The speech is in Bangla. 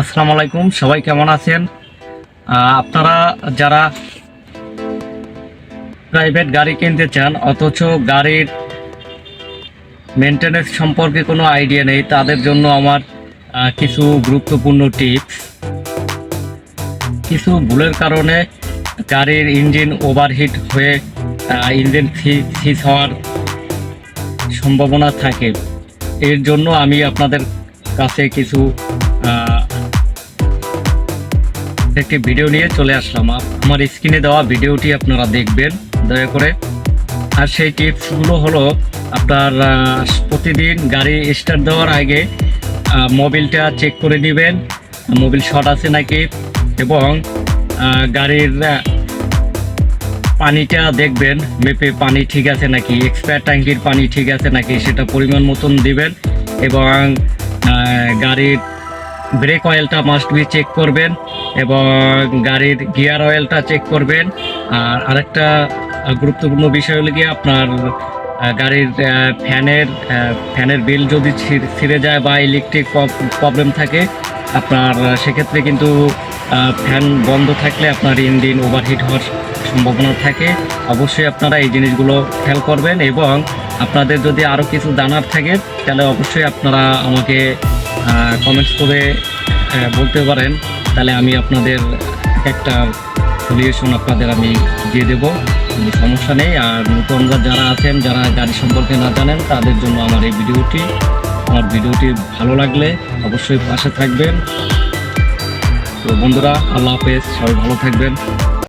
আসসালামু আলাইকুম, সবাই কেমন আছেন? আপনারা যারা প্রাইভেট গাড়ি কিনতে চান, অথচ গাড়ির মেনটেনেন্স সম্পর্কে কোনো আইডিয়া নেই, তাদের জন্য আমার কিছু গুরুত্বপূর্ণ টিপস কিছু ভুলের কারণে গাড়ির ইঞ্জিন ওভারহিট হয়ে ইঞ্জিন সিজ হওয়ার সম্ভাবনা থাকে। এর জন্য আমি আপনাদের কাছে কিছু একটি ভিডিও নিয়ে চলে আসলাম। আমার স্ক্রিনে দেওয়া ভিডিওটি আপনারা দেখবেন, দয়া করে। আর সেই টিপসগুলো হলো আপনার প্রতিদিন গাড়ি স্টার্ট দেওয়ার আগে মোবিলটা চেক করে নেবেন মোবিল শর্ট আছে নাকি, এবং গাড়ির পানিটা দেখবেন, মেপে পানি ঠিক আছে নাকি এক্সপায়ার ট্যাঙ্কির পানি ঠিক আছে নাকি, সেটা পরিমাণ মতন দিবেন, এবং গাড়ির ব্রেক অয়েলটা মাস্ট বি চেক করবেন এবং গাড়ির গিয়ার অয়েলটা চেক করবেন। আর আরেকটা গুরুত্বপূর্ণ বিষয় হলো গিয়ে আপনার গাড়ির ফ্যানের ফ্যানের বিল যদি ছিঁড়ে- যায় বা ইলেকট্রিক প্রবলেম থাকে, আপনার সেক্ষেত্রে কিন্তু ফ্যান বন্ধ থাকলে আপনার ইঞ্জিন ওভারহিট হওয়ার সম্ভাবনা থাকে। অবশ্যই আপনারা এই জিনিসগুলো খেয়াল করবেন এবং আপনাদের যদি আরও কিছু জানার থাকে, তাহলে অবশ্যই আপনারা আমাকে কমেন্টস করে বলতে পারেন। তাহলে আমি আপনাদের একটা সলিউশন আপনাদের আমি দিয়ে দেবো। কোনো সমস্যা নেই। আর নতুনরা যারা আছেন, যারা গাড়ি সম্পর্কে না জানেন, তাদের জন্য আমার এই ভিডিওটি। আমার ভিডিওটি ভালো লাগলে অবশ্যই পাশে থাকবেন। তো বন্ধুরা, আল্লাহ হাফেজ। সবাই ভালো থাকবেন।